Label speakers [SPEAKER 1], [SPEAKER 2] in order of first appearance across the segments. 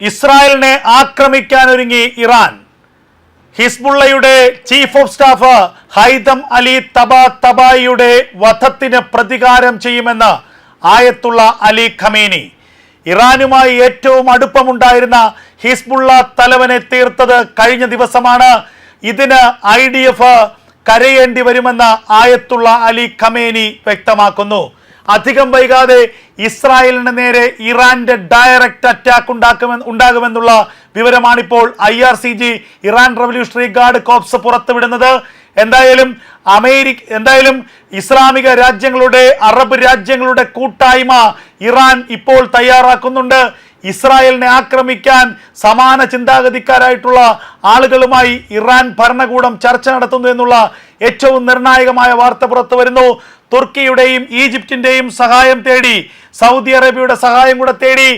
[SPEAKER 1] ഇസ്രായേലിനെ ആക്രമിക്കാൻ ഒരുങ്ങി ഇറാൻ. ഹിസ്ബുള്ളയുടെ chief of staff Haitham Ali തബ തബായിയുടെ വധത്തിന് പ്രതികാരം ചെയ്യുമെന്ന് ആയത്തുള്ള അലി ഖമേനി. ഇറാനുമായി ഏറ്റവും അടുപ്പമുണ്ടായിരുന്ന ഹിസ്ബുള്ള തലവനെ തീർത്തത് കഴിഞ്ഞ ദിവസമാണ്. ഇതിന് ഐ ഡി എഫ് കരയേണ്ടി വരുമെന്ന് ആയത്തുള്ള അലി ഖമേനി വ്യക്തമാക്കുന്നു. അധികം വൈകാതെ ഇസ്രായേലിന് നേരെ ഇറാന്റെ ഡയറക്റ്റ് അറ്റാക്ക് ഉണ്ടാക്കുമെന്ന് ഉണ്ടാകുമെന്നുള്ള വിവരമാണിപ്പോൾ I R C G Iran revolutionary guard corps പുറത്തുവിടുന്നത്. എന്തായാലും അമേരിക്ക എന്തായാലും ഇസ്ലാമിക രാജ്യങ്ങളുടെ അറബ് രാജ്യങ്ങളുടെ കൂട്ടായ്മ ഇറാൻ ഇപ്പോൾ തയ്യാറാക്കുന്നുണ്ട്. ഇസ്രായേലിനെ ആക്രമിക്കാൻ സമാന ചിന്താഗതിക്കാരായിട്ടുള്ള ആളുകളുമായി ഇറാൻ ഭരണകൂടം ചർച്ച നടത്തുന്നു എന്നുള്ള ഏറ്റവും നിർണായകമായ വാർത്ത പുറത്തു വരുന്നു തുർക്കിയുടെയും ഈജിപ്തിന്റെയും സഹായം തേടി സൗദി അറേബ്യയുടെ സഹായം കൂടെ തേടി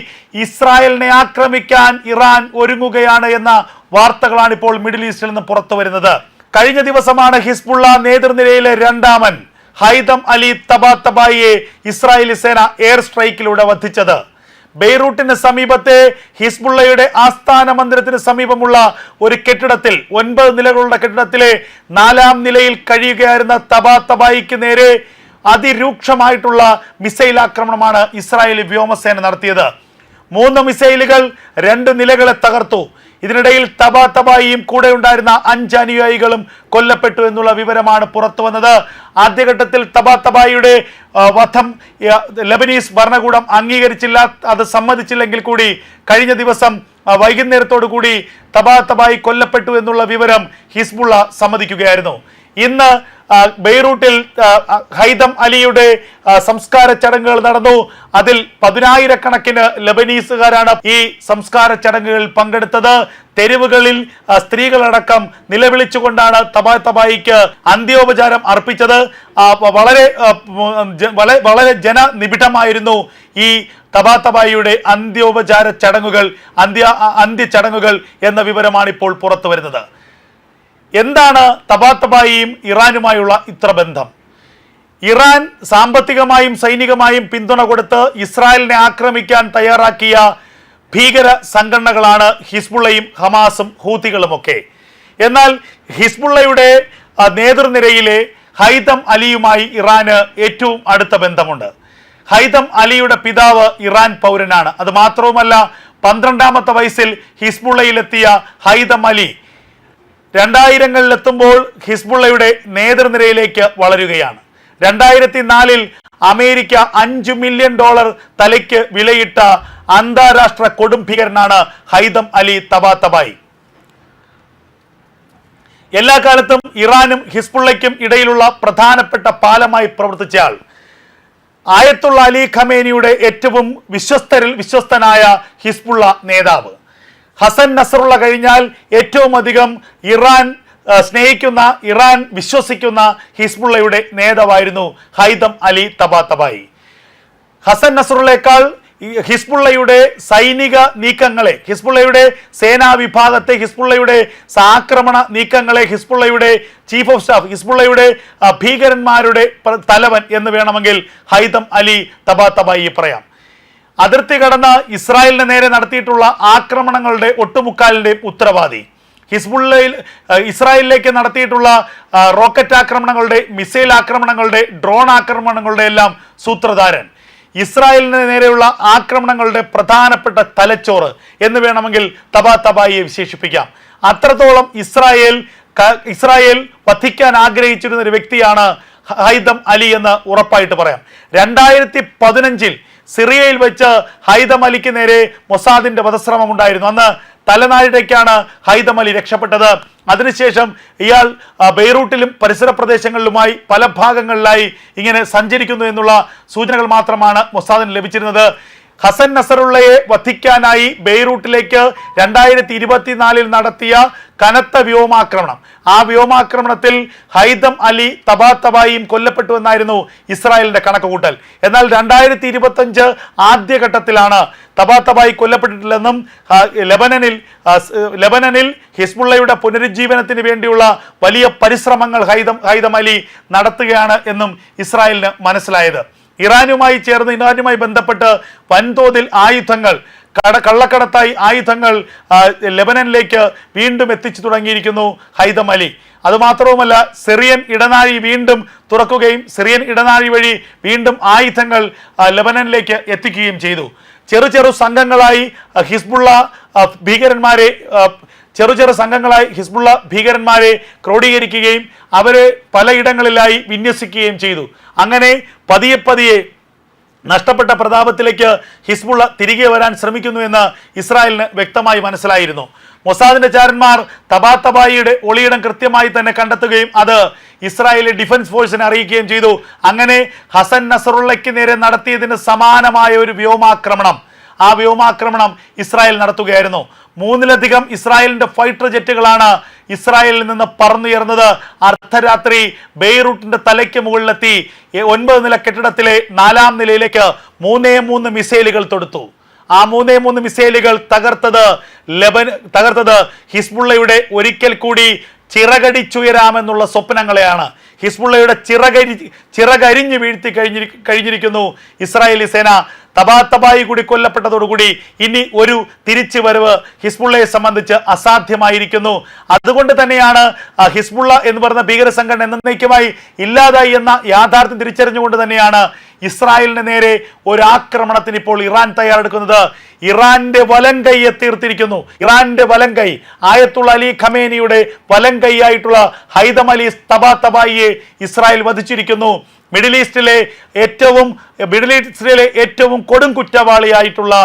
[SPEAKER 1] ഇസ്രായേലിനെ ആക്രമിക്കാൻ ഇറാൻ ഒരുങ്ങുകയാണ് എന്ന വാർത്തകളാണ് ഇപ്പോൾ മിഡിൽ ഈസ്റ്റിൽ നിന്ന് പുറത്തു വരുന്നത്. കഴിഞ്ഞ ദിവസമാണ് ഹിസ്ബുള്ള നേതൃനിരയിലെ രണ്ടാമൻ ഹൈദം അലി തബാ തബായിയെ ഇസ്രായേലി സേന എയർ സ്ട്രൈക്കിലൂടെ വധിച്ചത്. ബെയ്റൂട്ടിന് സമീപത്തെ ഹിസ്ബുള്ളയുടെ ആസ്ഥാന മന്ദിരത്തിന് സമീപമുള്ള ഒരു കെട്ടിടത്തിൽ ഒൻപത് നിലകളുള്ള കെട്ടിടത്തിലെ നാലാം നിലയിൽ കഴിയുകയായിരുന്ന തബാ തബായിക്ക് നേരെ അതിരൂക്ഷമായിട്ടുള്ള മിസൈൽ ആക്രമണമാണ് ഇസ്രായേലി വ്യോമസേന നടത്തിയത്. മൂന്ന് മിസൈലുകൾ രണ്ട് നിലകളെ തകർത്തു. ഇതിനിടയിൽ തബാ തബായിയും കൂടെ ഉണ്ടായിരുന്ന അഞ്ച് അനുയായികളും കൊല്ലപ്പെട്ടു എന്നുള്ള വിവരമാണ് പുറത്തു വന്നത്. ആദ്യഘട്ടത്തിൽ തബാ തബായിയുടെ വധം ലബനീസ് ഭരണകൂടം അംഗീകരിച്ചില്ല അത് സമ്മതിച്ചില്ലെങ്കിൽ കൂടി കഴിഞ്ഞ ദിവസം വൈകുന്നേരത്തോടു കൂടി തബാ തബായി കൊല്ലപ്പെട്ടു എന്നുള്ള വിവരം ഹിസ്ബുള്ള സമ്മതിക്കുകയായിരുന്നു. ഇന്ന് ബെയ്റൂട്ടിൽ ഹൈദം അലിയുടെ സംസ്കാര ചടങ്ങുകൾ നടന്നു. അതിൽ പതിനായിരക്കണക്കിന് ലബനീസുകാരാണ് ഈ സംസ്കാര ചടങ്ങുകളിൽ പങ്കെടുത്തത്. തെരുവുകളിൽ സ്ത്രീകളടക്കം നിലവിളിച്ചുകൊണ്ടാണ് തബാ തബായിക്ക് അന്ത്യോപചാരം അർപ്പിച്ചത്. വളരെ വളരെ ജനനിബിഡമായിരുന്നു ഈ തബാ തബായിയുടെ അന്ത്യോപചാര ചടങ്ങുകൾ അന്ത്യ അന്ത്യ ചടങ്ങുകൾ എന്ന വിവരമാണ് ഇപ്പോൾ പുറത്തു വരുന്നത് എന്താണ് തബാത്തബായിയും ഇറാനുമായുള്ള ഇത്ര ബന്ധം? ഇറാൻ സാമ്പത്തികമായും സൈനികമായും പിന്തുണ കൊടുത്ത് ഇസ്രായേലിനെ ആക്രമിക്കാൻ തയ്യാറാക്കിയ ഭീകര സംഘടനകളാണ് ഹിസ്ബുള്ളയും ഹമാസും ഹൂത്തികളുമൊക്കെ. എന്നാൽ ഹിസ്ബുള്ളയുടെ നേതൃനിരയിലെ ഹൈദം അലിയുമായി ഇറാന് ഏറ്റവും അടുത്ത ബന്ധമുണ്ട്. ഹൈതം അലിയുടെ പിതാവ് ഇറാൻ പൗരനാണ്. അത് മാത്രവുമല്ല പന്ത്രണ്ടാമത്തെ വയസ്സിൽ ഹിസ്ബുള്ളയിലെത്തിയ ഹൈതം അലി രണ്ടായിരങ്ങളിലെത്തുമ്പോൾ ഹിസ്ബുള്ളയുടെ നേതൃനിരയിലേക്ക് വളരുകയാണ്. രണ്ടായിരത്തി നാലിൽ അമേരിക്ക അഞ്ചു മില്യൺ ഡോളർ തലയ്ക്ക് വിലയിട്ട അന്താരാഷ്ട്ര കൊടുംഭീകരനാണ് ഹൈദം അലി തബാത്തബായി എല്ലാ കാലത്തും ഇറാനും ഹിസ്ബുള്ളയ്ക്കും ഇടയിലുള്ള പ്രധാനപ്പെട്ട പാലമായി പ്രവർത്തിച്ചാൽ ആയത്തുള്ള അലി ഖമേനിയുടെ ഏറ്റവും വിശ്വസ്തരിൽ വിശ്വസ്തനായ ഹിസ്ബുള്ള നേതാവ്. ഹസൻ നസറുള്ള കഴിഞ്ഞാൽ ഏറ്റവും അധികം ഇറാൻ സ്നേഹിക്കുന്ന ഇറാൻ വിശ്വസിക്കുന്ന ഹിസ്ബുള്ളയുടെ നേതാവായിരുന്നു Haitham Ali Tabatabai Hassan നസറുള്ളേക്കാൾ ഹിസ്ബുള്ളയുടെ സൈനിക നീക്കങ്ങളെ ഹിസ്ബുള്ളയുടെ സേനാ വിഭാഗത്തെ ഹിസ്ബുള്ളയുടെ ആക്രമണ നീക്കങ്ങളെ ഹിസ്ബുള്ളയുടെ ചീഫ് ഓഫ് സ്റ്റാഫ് ഹിസ്ബുള്ളയുടെ ഭീകരന്മാരുടെ തലവൻ എന്ന് വേണമെങ്കിൽ ഹൈദം അലി തബാ തബായി പറയാം. അതിർത്തി കടന്ന് ഇസ്രായേലിന് നേരെ നടത്തിയിട്ടുള്ള ആക്രമണങ്ങളുടെ ഒട്ടുമുക്കാലിന്റെ ഉത്തരവാദി. ഹിസ്ബുള്ളയിൽ ഇസ്രായേലിലേക്ക് നടത്തിയിട്ടുള്ള റോക്കറ്റ് ആക്രമണങ്ങളുടെ മിസൈൽ ആക്രമണങ്ങളുടെ ഡ്രോൺ ആക്രമണങ്ങളുടെ എല്ലാം സൂത്രധാരൻ. ഇസ്രായേലിന് നേരെയുള്ള ആക്രമണങ്ങളുടെ പ്രധാനപ്പെട്ട തലച്ചോറ് എന്ന് വേണമെങ്കിൽ തബാ തബായിയെ വിശേഷിപ്പിക്കാം. അത്രത്തോളം ഇസ്രായേൽ ഇസ്രായേൽ വധിക്കാൻ ആഗ്രഹിച്ചിരുന്ന ഒരു വ്യക്തിയാണ് ഹൈദം അലി എന്ന് ഉറപ്പായിട്ട് പറയാം. രണ്ടായിരത്തി പതിനഞ്ചിൽ സിറിയയിൽ വെച്ച് ഹൈദം അലിക്ക് നേരെ മൊസാദിന്റെ വധശ്രമം ഉണ്ടായിരുന്നു. അന്ന് തലനാരിടയ്ക്കാണ് ഹൈദം അലി രക്ഷപ്പെട്ടത്. അതിനുശേഷം ഇയാൾ ബെയ്റൂട്ടിലും പരിസര പ്രദേശങ്ങളിലുമായി പല ഭാഗങ്ങളിലായി ഇങ്ങനെ സഞ്ചരിക്കുന്നു എന്നുള്ള സൂചനകൾ മാത്രമാണ് മൊസാദിന് ലഭിച്ചിരുന്നത്. ഹസൻ നസറുള്ളയെ വധിക്കാനായി ബെയ്റൂട്ടിലേക്ക് രണ്ടായിരത്തി ഇരുപത്തിനാലിൽ നടത്തിയ കനത്ത വ്യോമാക്രമണം. ആ വ്യോമാക്രമണത്തിൽ ഹൈദം അലി തബാ തബായിയും കൊല്ലപ്പെട്ടു എന്നായിരുന്നു ഇസ്രായേലിന്റെ കണക്കുകൂട്ടൽ. എന്നാൽ രണ്ടായിരത്തി ഇരുപത്തഞ്ച് ആദ്യഘട്ടത്തിലാണ് തബാ തബായി കൊല്ലപ്പെട്ടിട്ടില്ലെന്നും ലെബനനിൽ ലെബനനിൽ ഹിസ്ബുള്ളയുടെ പുനരുജ്ജീവനത്തിന് വേണ്ടിയുള്ള വലിയ പരിശ്രമങ്ങൾ ഹൈദം ഹൈദം അലി നടത്തുകയാണ് എന്നും ഇസ്രായേലിന് മനസ്സിലായത്. ഇറാനുമായി ചേർന്ന് ഇറാനുമായി ബന്ധപ്പെട്ട് വൻതോതിൽ ആയുധങ്ങൾ കട കള്ളക്കടത്തായി ആയുധങ്ങൾ ലെബനനിലേക്ക് വീണ്ടും എത്തിച്ചു തുടങ്ങിയിരിക്കുന്നു ഹൈദം അലി. അതുമാത്രവുമല്ല സിറിയൻ ഇടനാഴി വീണ്ടും തുറക്കുകയും സിറിയൻ ഇടനാഴി വഴി വീണ്ടും ആയുധങ്ങൾ ലെബനനിലേക്ക് എത്തിക്കുകയും ചെയ്തു. ചെറു ചെറു സംഘങ്ങളായി ഹിസ്ബുള്ള ഭീകരന്മാരെ ചെറു ചെറു സംഘങ്ങളായി ഹിസ്ബുള്ള ഭീകരന്മാരെ ക്രോഡീകരിക്കുകയും അവരെ പലയിടങ്ങളിലായി വിന്യസിക്കുകയും ചെയ്തു. അങ്ങനെ പതിയെ പതിയെ നഷ്ടപ്പെട്ട പ്രതാപത്തിലേക്ക് ഹിസ്ബുള്ള തിരികെ വരാൻ ശ്രമിക്കുന്നു എന്ന് ഇസ്രായേലിന് വ്യക്തമായി മനസ്സിലായിരുന്നു. മൊസാദിന്റെ ചാരന്മാർ തബാ തബായിയുടെ ഒളിയിടം കൃത്യമായി തന്നെ കണ്ടെത്തുകയും അത് ഇസ്രായേലി ഡിഫൻസ് ഫോഴ്സിനെ അറിയിക്കുകയും ചെയ്തു. അങ്ങനെ ഹസൻ നസറുള്ളയ്ക്ക് നേരെ നടത്തിയതിന് സമാനമായ ഒരു വ്യോമാക്രമണം ആ വ്യോമാക്രമണം ഇസ്രായേൽ നടത്തുകയായിരുന്നു. മൂന്നിലധികം ഇസ്രായേലിന്റെ ഫൈറ്റർ ജെറ്റുകളാണ് ഇസ്രായേലിൽ നിന്ന് പറന്നുയർന്നത്. അർദ്ധരാത്രി ബെയ്റൂട്ടിന്റെ തലയ്ക്ക് മുകളിലെത്തി. ഒൻപത് നില കെട്ടിടത്തിലെ നാലാം നിലയിലേക്ക് മൂന്നേ മൂന്ന് മിസൈലുകൾ തൊടുത്തു. ആ മൂന്നേ മൂന്ന് മിസൈലുകൾ തകർത്തത് ലെബൻ തകർത്തത് ഹിസ്ബുള്ളയുടെ ഒരിക്കൽ കൂടി ചിറകടിച്ചുയരാമെന്നുള്ള സ്വപ്നങ്ങളെയാണ്. ഹിസ്ബുള്ളയുടെ ചിറകരി ചിറകരിഞ്ഞ് വീഴ്ത്തി കഴിഞ്ഞിരി കഴിഞ്ഞിരിക്കുന്നു ഇസ്രായേലി സേന. തബാ തബായി കൂടി കൊല്ലപ്പെട്ടതോടുകൂടി ഇനി ഒരു തിരിച്ചു വരവ് ഹിസ്ബുള്ളയെ സംബന്ധിച്ച് അസാധ്യമായിരിക്കുന്നു. അതുകൊണ്ട് തന്നെയാണ് ഹിസ്ബുള്ള എന്ന് പറയുന്ന ഭീകര സംഘടന എന്നേക്കുമായി ഇല്ലാതായി എന്ന യാഥാർത്ഥ്യം തിരിച്ചറിഞ്ഞുകൊണ്ട് തന്നെയാണ് ഇസ്രായേലിന് നേരെ ഒരു ആക്രമണത്തിന് ഇപ്പോൾ ഇറാൻ തയ്യാറെടുക്കുന്നത്. ഇറാന്റെ വലം കൈയെ തീർത്തിരിക്കുന്നു. ഇറാന്റെ വലം കൈ ആയത്തുള്ള അലി ഖമേനിയുടെ വലം കൈയായിട്ടുള്ള ഹൈദം അലി തബാ തബായിയെ ഇസ്രായേൽ വധിച്ചിരിക്കുന്നു. മിഡിൽ ഈസ്റ്റിലെ ഏറ്റവും മിഡിൽ ഈസ്റ്റിലെ ഏറ്റവും കൊടും കുറ്റവാളിയായിട്ടുള്ള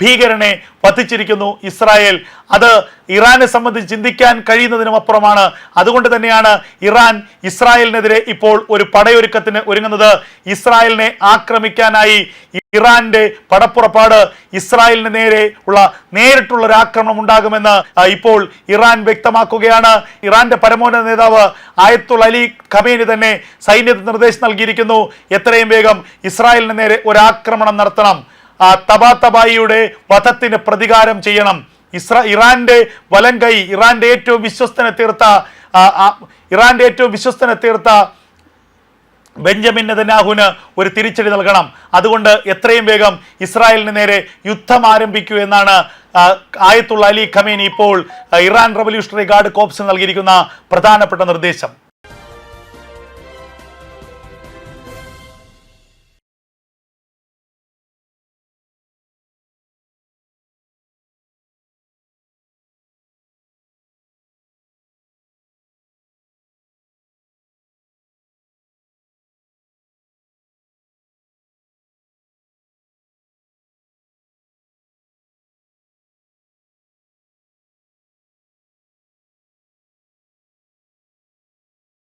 [SPEAKER 1] ഭീകരനെ വധിച്ചിരിക്കുന്നു ഇസ്രായേൽ. അത് ഇറാനെ സംബന്ധിച്ച് ചിന്തിക്കാൻ കഴിയുന്നതിനും അപ്പുറമാണ്. അതുകൊണ്ട് തന്നെയാണ് ഇറാൻ ഇസ്രായേലിനെതിരെ ഇപ്പോൾ ഒരു പടയൊരുക്കത്തിന് ഒരുങ്ങുന്നത്. ഇസ്രായേലിനെ ആക്രമിക്കാനായി ഇറാന്റെ പടപ്പുറപ്പാട് ഇസ്രായേലിന് നേരെ ഉള്ള നേരിട്ടുള്ള ഒരു ആക്രമണം ഉണ്ടാകുമെന്ന് ഇപ്പോൾ ഇറാൻ വ്യക്തമാക്കുകയാണ്. ഇറാന്റെ പരമോന്നത നേതാവ് ആയത്തുൽ അലി ഖമേനി തന്നെ സൈന്യത്തിന് നിർദ്ദേശം നൽകിയിരിക്കുന്നു. എത്രയും വേഗം ഇസ്രായേലിന് നേരെ ഒരു ആക്രമണം നടത്തണം. തബാ തബായിയുടെ വധത്തിന് പ്രതികാരം ചെയ്യണം. ഇസ്ര ഇറാന്റെ വലം കൈ ഇറാന്റെ ഏറ്റവും വിശ്വസ്തനെ തീർത്ത ഇറാന്റെ ഏറ്റവും വിശ്വസ്തനെ തീർത്ത ബെഞ്ചമിൻ നെതന്യാഹുവിന് ഒരു തിരിച്ചടി നൽകണം. അതുകൊണ്ട് എത്രയും വേഗം ഇസ്രായേലിന് നേരെ യുദ്ധം ആരംഭിക്കൂ എന്നാണ് ആയത്തുള്ള അലി ഖമേനി ഇപ്പോൾ ഇറാൻ റവല്യൂഷണറി ഗാർഡ് കോപ്സിന് നൽകിയിരിക്കുന്ന പ്രധാനപ്പെട്ട നിർദ്ദേശം.